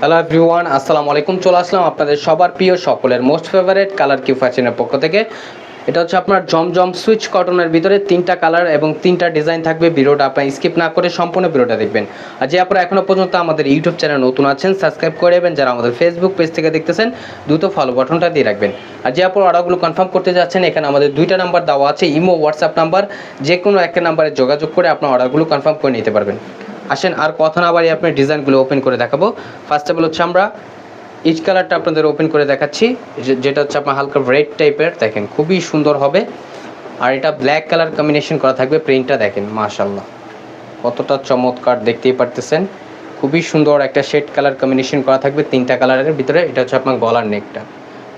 Hello everyone আসসালামু আলাইকুম। চলে আসলাম আপনাদের সবার প্রিয় সকলের মোস্ট ফেভারিট কালার কিউ ফ্যাশনের পক্ষ থেকে। এটা হচ্ছে আপনার জমজম সুইচ কটনের ভিতরে তিনটা কালার এবং তিনটা ডিজাইন থাকবে। ভিডিওটা আপনার স্কিপ না করে সম্পূর্ণ ভিডিওটা দেখবেন। আর যে আপনারা এখনও পর্যন্ত আমাদের ইউটিউব চ্যানেল নতুন আছেন সাবস্ক্রাইব করে দেবেন যারা আমাদের ফেসবুক পেজ থেকে দেখতেছেন, দ্রুত ফলো বাটনটা দিয়ে রাখবেন। আর যে আপনার অর্ডারগুলো কনফার্ম করতে যাচ্ছেন, এখানে আমাদের দুইটা নাম্বার দেওয়া আছে, ইমো হোয়াটসঅ্যাপ নাম্বার যে কোনো একটা নাম্বারে যোগাযোগ করে আপনার অর্ডারগুলো কনফার্ম করে নিতে পারবেন। আসেন, আর কথা না বাড়ি আপনার ডিজাইনগুলো ওপেন করে দেখাবো। ফার্স্ট অফ অল হচ্ছে আমরা ইচ কালারটা আপনাদের ওপেন করে দেখাচ্ছি। যেটা হচ্ছে আপনার হালকা রেড টাইপের দেখেন খুবই সুন্দর হবে। আর এটা ব্ল্যাক কালার কম্বিনেশন করা থাকবে প্রিন্টটা দেখেন মাশাল্লাহ কতটা চমৎকার দেখতেই পারতেছেন। খুবই সুন্দর একটা শেড কালার কম্বিনেশন করা থাকবে তিনটা কালারের ভিতরে, এটা হচ্ছে আপনার গলার নেকটা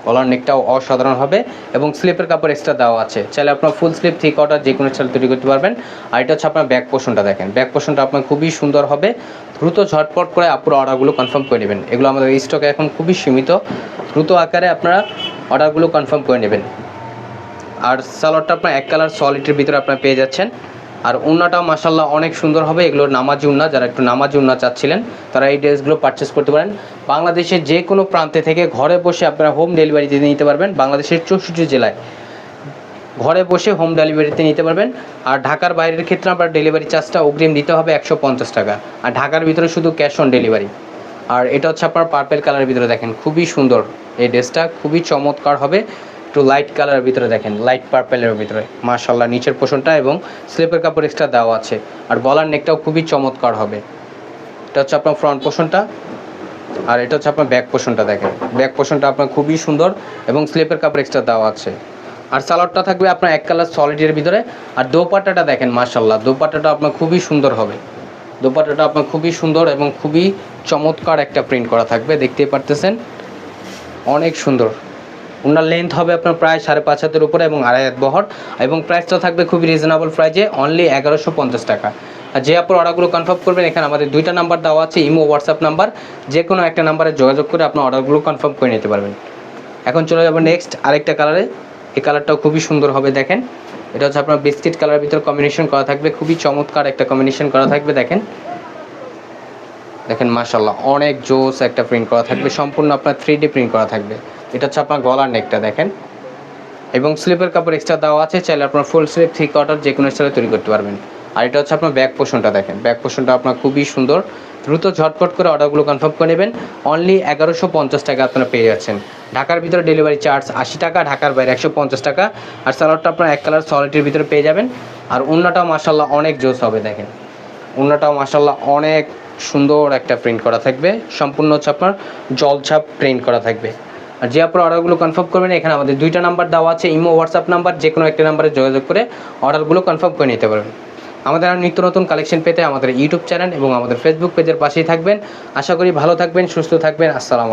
গলার নেকটাও অসাধারণ হবে এবং স্লিপের কাপড় এক্সট্রা দেওয়া আছে। চাইলে আপনার ফুল স্লিপ থ্রি কটার যে কোনো চাল তৈরি করতে পারবেন। আর এটা হচ্ছে আপনার ব্যাক পোষণটা দেখেন। ব্যাক পোষণটা আপনার খুবই সুন্দর হবে। দ্রুত ঝটপট করে আপুর অর্ডারগুলো কনফার্ম করে নেবেন। এগুলো আমাদের স্টকে এখন খুবই সীমিত। দ্রুত আকারে আপনারা অর্ডারগুলো কনফার্ম করে নেবেন। আর সালোয়ারটা আপনার এক কালার সলিডের ভিতরে আপনার পেয়ে যাচ্ছেন। আর উন্নাটাও মাসাল্লাহ অনেক সুন্দর হবে এগুলো নামাজি উন্না, যারা একটু নামাজি উন্না চাচ্ছিলেন, তারা এই ড্রেসগুলো পারচেস করতে পারেন। বাংলাদেশের যে কোনো প্রান্তে থেকে ঘরে বসে আপনারা হোম ডেলিভারিতে নিতে পারবেন, বাংলাদেশের চৌষট্টি জেলায়। ঘরে বসে হোম ডেলিভারিতে নিতে পারবেন, আর ঢাকার বাইরের ক্ষেত্রে আপনার ডেলিভারি চার্জটা অগ্রিম দিতে হবে একশো পঞ্চাশ টাকা। আর ঢাকার ভিতরে শুধু ক্যাশ অন ডেলিভারি আর এটা হচ্ছে আপনার পার্পেল কালারের ভিতরে দেখেন, খুবই সুন্দর। এই ড্রেসটা খুবই চমৎকার হবে। একটু লাইট কালারের ভিতরে দেখেন লাইট পার্পেলের ভিতরে। মাশাল্লাহ নিচের পোষণটা এবং স্লিপের কাপড় এক্সট্রা দেওয়া আছে। আর গলার নেকটাও খুবই চমৎকার হবে। এটা হচ্ছে আপনার ফ্রন্ট পোষণটা, আর এটা হচ্ছে আপনার ব্যাক পোষণটা দেখেন। ব্যাক পোষণটা আপনার খুবই সুন্দর এবং স্লিপের কাপড় এক্সট্রা দেওয়া আছে। আর সালোয়ারটা থাকবে আপনার এক কালার সলিডের ভিতরে। আর দোপাট্টাটা দেখেন মাশাল্লাহ দোপাট্টাটা আপনার খুবই সুন্দর হবে। দোপাট্টাটা আপনার খুবই সুন্দর এবং খুবই চমৎকার একটা প্রিন্ট করা থাকবে, দেখতেই পারতেছেন? অনেক সুন্দর। ওনার লেন্থ হবে আপনার প্রায় সাড়ে পাঁচ হাতের উপরে এবং আড়াই হাত বহর এবং প্রাইসটা থাকবে খুবই রিজনেবল প্রাইজে অনলি এগারোশো পঞ্চাশ টাকা। আর যে আপনার অর্ডারগুলো কনফার্ম করবেন, এখানে আমাদের দুইটা নাম্বার দেওয়া আছে, ইমো হোয়াটসঅ্যাপ নাম্বার যে কোনো একটা নাম্বারে যোগাযোগ করে আপনার অর্ডারগুলো কনফার্ম করে নিতে পারবেন। এখন চলে যাব নেক্সট আরেকটা কালারে এই কালারটাও খুবই সুন্দর হবে, দেখেন। এটা হচ্ছে আপনার বিস্কিট কালারের ভিতরে কম্বিনেশন করা থাকবে, খুবই চমৎকার একটা কম্বিনেশন করা থাকবে, দেখেন। দেখেন মাশাল্লাহ অনেক জোস একটা প্রিন্ট করা থাকবে, সম্পূর্ণ আপনার থ্রি প্রিন্ট করা থাকবে। এটা হচ্ছে আপনার গলার নেকটা দেখেন। এবং স্লিপের কাপড় এক্সট্রা দেওয়া আছে, চাইলে আপনার ফুল স্লিপ থ্রি কোয়ার্টার যে কোনো স্টাইলে তৈরি করতে পারবেন। আর এটা হচ্ছে আপনার ব্যাক পোষণটা দেখেন। ব্যাক পোষণটা আপনার খুবই সুন্দর। দ্রুত ঝটপট করে অর্ডারগুলো কনফার্ম করে নেবেন। অনলি এগারোশো পঞ্চাশ টাকা আপনারা পেয়ে যাচ্ছেন। ঢাকার ভিতরে ডেলিভারি চার্জ আশি টাকা, ঢাকার বাইরে একশো পঞ্চাশ টাকা। আর সালোয়ারটা আপনার এক কালার সলিটির ভিতরে পেয়ে যাবেন। আর উন্নাটাও মাসাল্লাহ অনেক জোস হবে, দেখেন। উন্নাটাও মাসাল্লাহ অনেক সুন্দর একটা প্রিন্ট করা থাকবে। সম্পূর্ণ হচ্ছে আপনার জলছাপ প্রিন্ট করা থাকবে। আর যে আপনার অর্ডারগুলো কনফার্ম করবেন, এখানে আমাদের দুইটা নাম্বার দেওয়া আছে, ইমো হোয়াটসঅ্যাপ নাম্বার যে কোনো একটা নাম্বারে যোগাযোগ করে অর্ডারগুলো কনফার্ম করে নিতে পারবেন। আমাদের আর নিত্য নতুন কালেকশন পেতে আমাদের ইউটিউব চ্যানেল এবং আমাদের ফেসবুক পেজের পাশেই থাকবেন। আশা করি ভালো থাকবেন, সুস্থ থাকবেন, আসসালামু